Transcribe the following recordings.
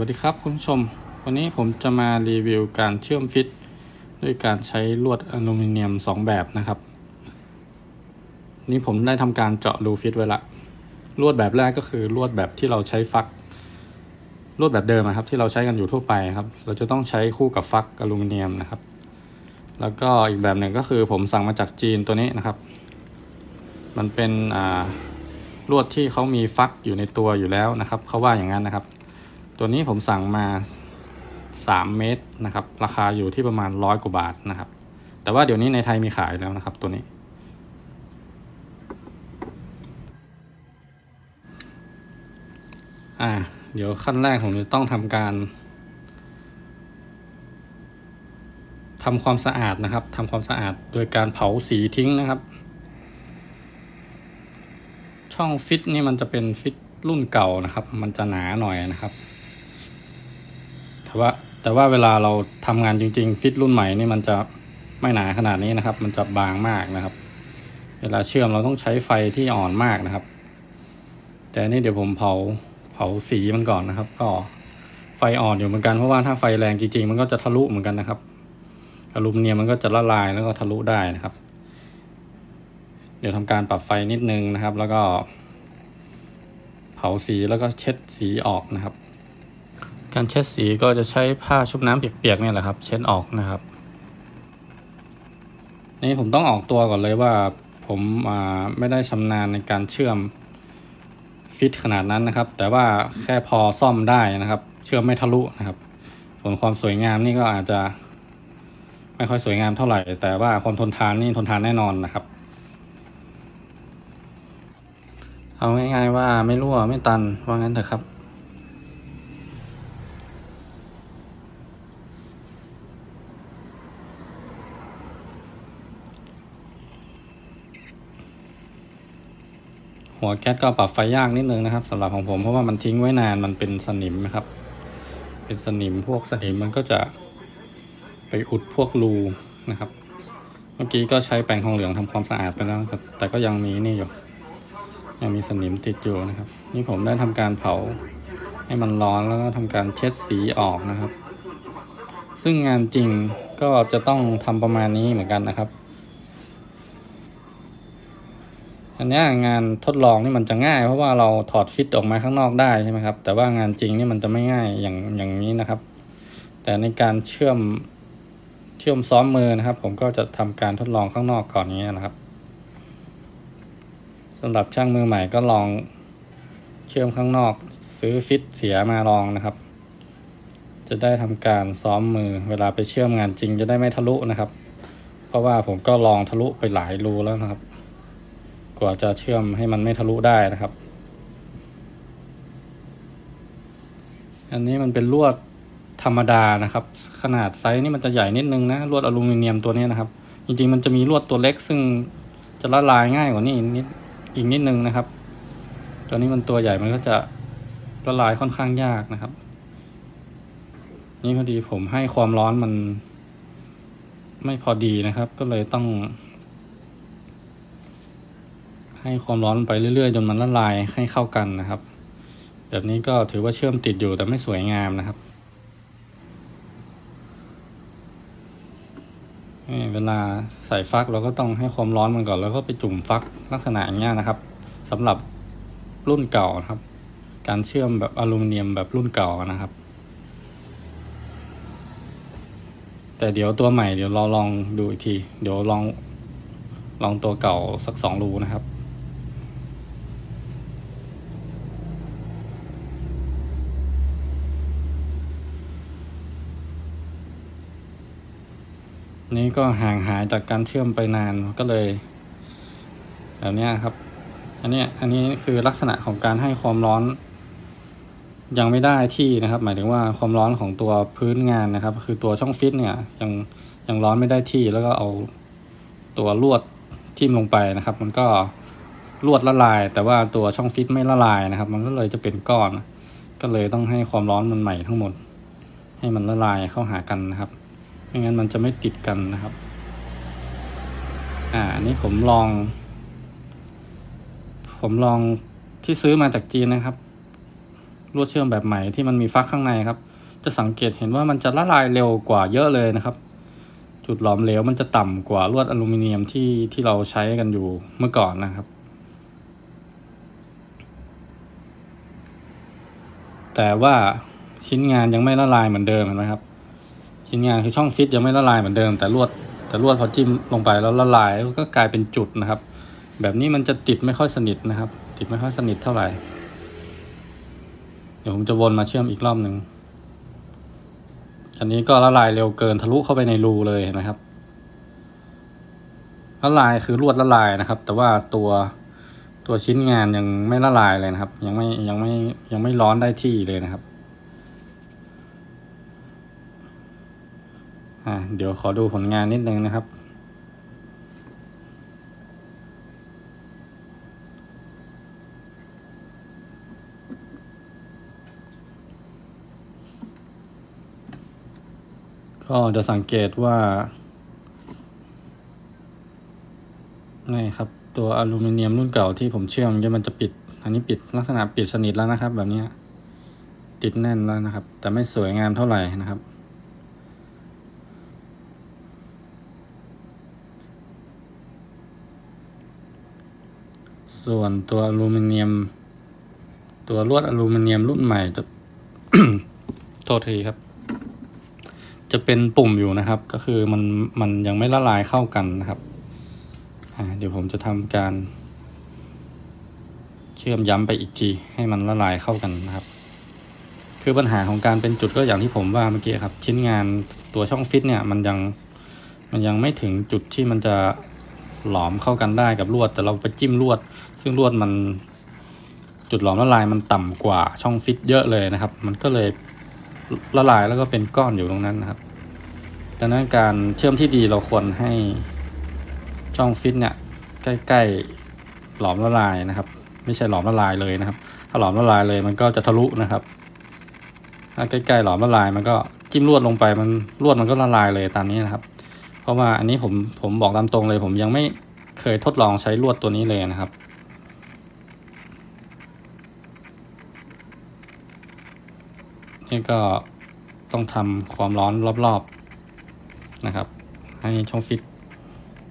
วัสดีครับคุณผู้ชม วันนี้ผมจะมารีวิวการเชื่อมฟิต ด้วยการใช้ลวดอลูมิเนียม 2 แบบนะครับ นี่ผมได้ทำการเจาะรูฟิตไว้ละลวดแบบแรกก็คือลวดแบบที่เราใช้ฟักลวดแบบเดิมนะครับ ที่เราใช้กันอยู่ทั่วไปครับ เราจะต้องใช้คู่กับฟักอลูมิเนียมนะครับ แล้วก็อีกแบบหนึ่งก็คือผมสั่งมาจากจีนตัวนี้นะครับ มันเป็นลวดที่เขามีฟักอยู่ในตัวอยู่แล้วนะครับเขาว่าอย่างนั้นนะครับ ตัวนี้ผมสั่งมา 3 เมตรนะครับ ราคาอยู่ที่ประมาณร้อยกว่าบาทนะครับ แต่ว่าเดี๋ยวนี้ในไทยมีขายแล้วนะครับตัวนี้ อ่า เดี๋ยวขั้นแรกผมจะต้องทำการทำความสะอาดนะครับทำความสะอาดโดยการเผาสีทิ้งนะครับ ช่องฟิตนี่มันจะเป็นฟิตรุ่นเก่านะครับ มันจะหนาหน่อยนะครับ แต่ว่าแต่ว่าเวลาเราทำงานจริง ๆ ฟิตรุ่นใหม่นี่มันจะไม่หนาขนาดนี้นะครับ มันจะบางมากนะครับ เวลาเชื่อมเราต้องใช้ไฟที่อ่อนมากนะครับ แต่นี่เดี๋ยวผมเผาเผาสีมันก่อนนะครับ ก็ไฟอ่อนอยู่เหมือนกันเพราะว่าถ้าไฟแรงจริงๆ มันก็จะทะลุเหมือนกันนะครับอลูมิเนียมมันก็จะละลายแล้วก็ทะลุได้นะครับ เดี๋ยวทำการปรับไฟนิดนึงนะครับ แล้วก็ เผาสีแล้วก็เช็ดสีออกนะครับ การเช็ดสีก็จะใช้ผ้าชุบน้ำเปียกๆเนี่ยแหละครับ เช็ดออกนะครับ นี่ผมต้องออกตัวก่อนเลยว่าผมไม่ได้ชำนาญในการเชื่อมฟิตขนาดนั้นนะครับ แต่ว่าแค่พอซ่อมได้นะครับ เชื่อมไม่ทะลุนะครับ ส่วนความสวยงามนี่ก็อาจจะไม่ค่อยสวยงามเท่าไหร่ แต่ว่าความทนทานนี่ทนทานแน่นอนนะครับเอาง่ายๆว่าไม่รั่วไม่ตันว่างั้นเถอะครับ หัวแก๊สก็ปรับไฟยากนิดนึงนะครับสำหรับของผมเพราะว่ามันทิ้งไว้นานมันเป็นสนิมนะครับ เป็นสนิมพวกสนิมมันก็จะไปอุดพวกรูนะครับ เมื่อกี้ก็ใช้แปรงทองเหลืองทำความสะอาดไปแล้วครับแต่ก็ยังมีนี่อยู่ ยังมีสนิมติดอยู่นะครับ นี่ผมได้ทำการเผาให้มันร้อนแล้วก็ทำการเช็ดสีออกนะครับ ซึ่งงานจริงก็จะต้องทำประมาณนี้เหมือนกันนะครับ อันนี้งานทดลองนี่มันจะง่าย เพราะว่าเราถอดฟิตออกมาข้างนอกได้ใช่ไหมครับ แต่ว่างานจริงนี่มันจะไม่ง่ายอย่างอย่างนี้นะครับ แต่ในการเชื่อมเชื่อมซ้อมมือนะครับ ผมก็จะทำการทดลองข้างนอกก่อนอย่างนี้นะครับสำหรับช่างมือใหม่ก็ลองเชื่อมข้างนอก ซื้อฟิตเสียมาลองนะครับ จะได้ทำการซ้อมมือ เวลาไปเชื่อมงานจริงจะได้ไม่ทะลุนะครับ เพราะว่าผมก็ลองทะลุไปหลายรูแล้วนะครับ กว่าจะเชื่อมให้มันไม่ทะลุได้นะครับ อันนี้มันเป็นลวดธรรมดานะครับ ขนาดไซส์นี่มันจะใหญ่นิดนึงนะลวดอลูมิเนียมตัวนี้นะครับ จริงๆมันจะมีลวดตัวเล็ก ซึ่งจะละลายง่ายกว่านี้อีกนิดอีกนิดนึงนะครับ ตัวนี้มันตัวใหญ่มันก็จะละลายค่อนข้างยากนะครับ นี่พอดีผมให้ความร้อนมันไม่พอดีนะครับ ก็เลยต้อง ให้ความร้อนไปเรื่อยๆ จนมันละลายให้เข้ากันนะครับ แบบนี้ก็ถือว่าเชื่อมติดอยู่แต่ไม่สวยงามนะครับเวลาใส่ฟักเราก็ต้องให้ความร้อนมันก่อนแล้วก็ไปจุ่มฟักลักษณะอย่างเงี้นะครับสำหรับรุ่นเก่านะครับ การเชื่อมแบบอลูมิเนียมแบบรุ่นเก่านะครับ แต่เดี๋ยวตัวใหม่เดี๋ยวเราลองดูอีกที เดี๋ยวลองลองตัวเก่าสักสองรูนะครับ นี้ก็ห่างหายจากการเชื่อมไปนานก็เลย แบบนี้ครับ อันนี้อันนี้คือลักษณะของการให้ความร้อน ยังไม่ได้ที่นะครับ หมายถึงว่าความร้อนของตัวพื้นงานนะครับ คือตัวช่องฟิตเนี่ยยังยังร้อนไม่ได้ที่แล้วก็เอาตัวลวดทิ่มลงไปนะครับ มันก็ลวดละลาย แต่ว่าตัวช่องฟิตไม่ละลายนะครับ มันก็เลยจะเป็นก้อน ก็เลยต้องให้ความร้อนมันใหม่ทั้งหมด ให้มันละลายเข้าหากันนะครับ ไม่งั้นมันจะไม่ติดกันนะครับ อ่าอันนี้ผมลอง ผมลองที่ซื้อมาจากจีนนะครับลวดเชื่อมแบบใหม่ที่มันมีฟักข้างในครับ จะสังเกตเห็นว่ามันจะละลายเร็วกว่าเยอะเลยนะครับ จุดหลอมเหลวมันจะต่ำกว่าลวดอลูมิเนียมที่ที่เราใช้กันอยู่เมื่อก่อนนะครับ แต่ว่าชิ้นงานยังไม่ละลายเหมือนเดิมเห็นไหมครับ ชิ้นงานคือช่องฟิตยังไม่ละลายเหมือนเดิม แต่ลวดแต่ลวดพอจิ้มลงไปแล้วละลายก็กลายเป็นจุดนะครับ แบบนี้มันจะติดไม่ค่อยสนิทนะครับ ติดไม่ค่อยสนิทเท่าไหร่ เดี๋ยวผมจะวนมาเชื่อมอีกรอบหนึ่งอันนี้ก็ละลายเร็วเกินทะลุเข้าไปในรูเลยนไหมครับละลายคือลวดละลายนะครับ แต่ว่าตัวตัวชิ้นงานยังไม่ละลายเลยนะครับ ยังไม่ยังไม่ยังไม่ร้อนได้ที่เลยนะครับ อ่าเดี๋ยวขอดูผลงานนิดนึงนะครับ ก็จะสังเกตว่านี่ครับ ตัวอลูมิเนียมรุ่นเก่าที่ผมเชื่อมเนี่ยมันจะปิด อันนี้ปิดลักษณะปิดสนิทแล้วนะครับ แบบนี้ติดแน่นแล้วนะครับ แต่ไม่สวยงามเท่าไหร่นะครับ ส่วนตัวอลูมิเนียม ตัวลวดอลูมิเนียมรุ่นใหม่จะโทษทีครับ จะเป็นปุ่มอยู่นะครับ ก็คือมันมันยังไม่ละลายเข้ากันนะครับเดี๋ยวผมจะทำการ เชื่อมย้ำไปอีกที ให้มันละลายเข้ากันนะครับ คือปัญหาของการเป็นจุดก็อย่างที่ผมว่าเมื่อกี้ครับ ชิ้นงานตัวช่องฟิตเนี่ย มันยังมันยังไม่ถึงจุดที่มันจะ หลอมเข้ากันได้กับลวด แต่เราไปจิ้มลวด ซึ่งลวดมันจุดหลอมละลายมันต่ำกว่าช่องฟิตเยอะเลยนะครับ มันก็เลยละลายแล้วก็เป็นก้อนอยู่ตรงนั้นนะครับดังนั้นการเชื่อมที่ดีเราควรให้ช่องฟิตเนี่ยใกล้ๆหลอมละลายนะครับ ไม่ใช่หลอมละลายเลยนะครับ ถ้าหลอมละลายเลยมันก็จะทะลุนะครับถ้าใกล้ๆหลอมละลายมันก็จิ้มลวดลงไปมันลวดมันก็ละลายเลยตามนี้นะครับ เพราะว่าอันนี้ผมผมบอกตามตรงเลย ผมยังไม่เคยทดลองใช้ลวดตัวนี้เลยนะครับ นี่ก็ต้องทำความร้อนรอบๆนะครับ ให้ช่องฟิต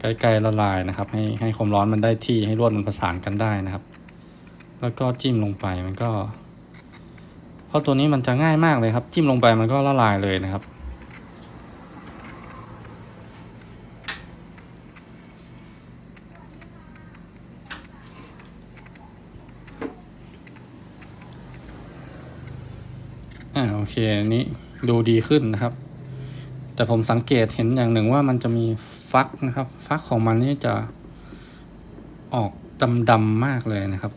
ใกล้ๆละลายนะครับ ให้ให้ความร้อนมันได้ที่ให้ลวดมันประสานกันได้นะครับ แล้วก็จิ้มลงไปมันก็ เพราะตัวนี้มันจะง่ายมากเลยครับ จิ้มลงไปมันก็ละลายเลยนะครับ อ่าโอเคอันนี้ดูดีขึ้นนะครับ แต่ผมสังเกตเห็นอย่างหนึ่งว่ามันจะมีฟักนะครับ ฟักของมันนี่จะออกดำๆมากเลยนะครับ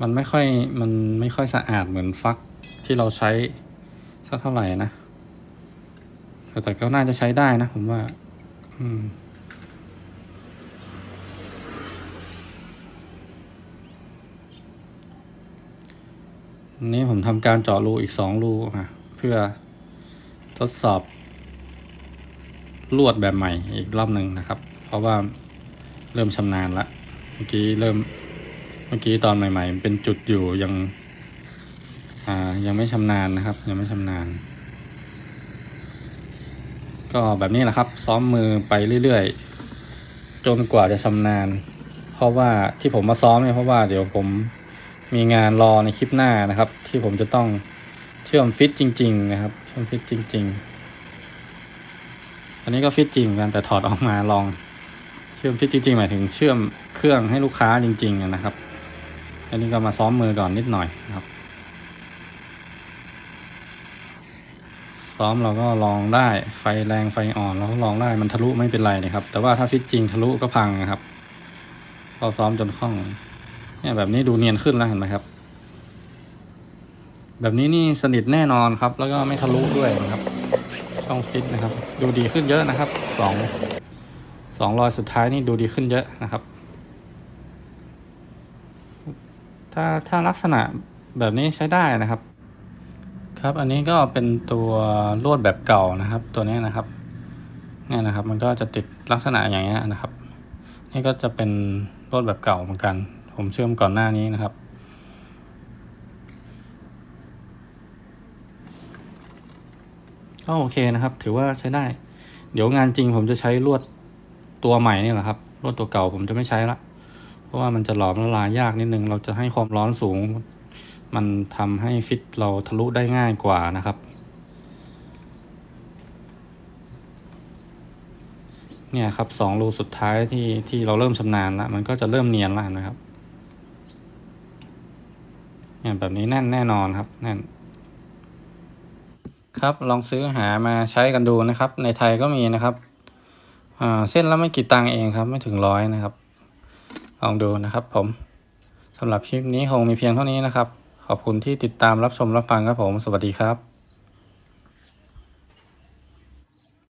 มันไม่ค่อยมันไม่ค่อยสะอาดเหมือนฟักที่เราใช้สักเท่าไหร่นะแต่ก็น่าจะใช้ได้นะผมว่า อืม นี้ผมทำการเจาะรูอีกสองรูอะเพื่อทดสอบ ลวดแบบใหม่อีกรอบหนึ่งนะครับ เพราะว่าเริ่มชำนาญละเมื่อกี้เริ่มเมื่อกี้ตอนใหม่ ๆ เป็นจุดอยู่ยังอ่ายังไม่ชำนาญนะครับ ยังไม่ชำนาญ ก็แบบนี้แหละครับ ซ้อมมือไปเรื่อยๆ จนกว่าจะชำนาญ เพราะว่าที่ผมมาซ้อมเนี่ยเพราะว่าเดี๋ยวผม มีงานรอในคลิปหน้านะครับ ที่ผมจะต้องเชื่อมฟิตจริง ๆ นะครับ เชื่อมฟิตจริง ๆ อันนี้ก็ฟิตจริงกันแต่ถอดออกมาลอง เชื่อมฟิตจริงๆหมายถึงเชื่อมเครื่องให้ลูกค้าจริง ๆ นะครับ อันนี้ก็มาซ้อมมือก่อนนิดหน่อยนะครับ ซ้อมเราก็ลองได้ไฟแรงไฟอ่อนเราก็ลองได้มันทะลุไม่เป็นไรนะครับ แต่ว่าถ้าฟิตจริงทะลุก็พังนะครับเราซ้อมจนคล่อง เนี่ยแบบนี้ดูเนียนขึ้นแล้วเห็นไหมครับ แบบนี้นี่สนิทแน่นอนครับ แล้วก็ไม่ทะลุด้วยนะครับ ช่องฟิตนะครับ ดูดีขึ้นเยอะนะครับสองสองรอยสุดท้ายนี่ดูดีขึ้นเยอะนะครับ ถ้าถ้าลักษณะแบบนี้ใช้ได้นะครับ ครับอันนี้ก็เป็นตัวลวดแบบเก่านะครับ ตัวนี้นะครับเนี่ยนะครับ มันก็จะติดลักษณะอย่างเงี้ยนะครับ นี่ก็จะเป็นลวดแบบเก่าเหมือนกัน ผมเชื่อมก่อนหน้านี้นะครับ ก็โอเคนะครับ ถือว่าใช้ได้ เดี๋ยวงานจริงผมจะใช้ลวดตัวใหม่นี่แหละครับลวดตัวเก่าผมจะไม่ใช้ละ เพราะว่ามันจะหลอมละลายยากนิดนึง เราจะให้ความร้อนสูง มันทำให้ฟิตเราทะลุได้ง่ายกว่านะครับเนี่ยครับสองรูสุดท้ายที่ที่เราเริ่มชำนาญแล้วมันก็จะเริ่มเนียนแล้วนะครับ เนี่ยแบบนี้แน่นแน่นอนครับแน่น ครับลองซื้อหามาใช้กันดูนะครับ ในไทยก็มีนะครับเส้นละไม่กี่ตังค์เองครับ ไม่ถึงร้อยนะครับ ลองดูนะครับ ผมสำหรับคลิปนี้คงมีเพียงเท่านี้นะครับ ขอบคุณที่ติดตามรับชมรับฟังครับผม สวัสดีครับ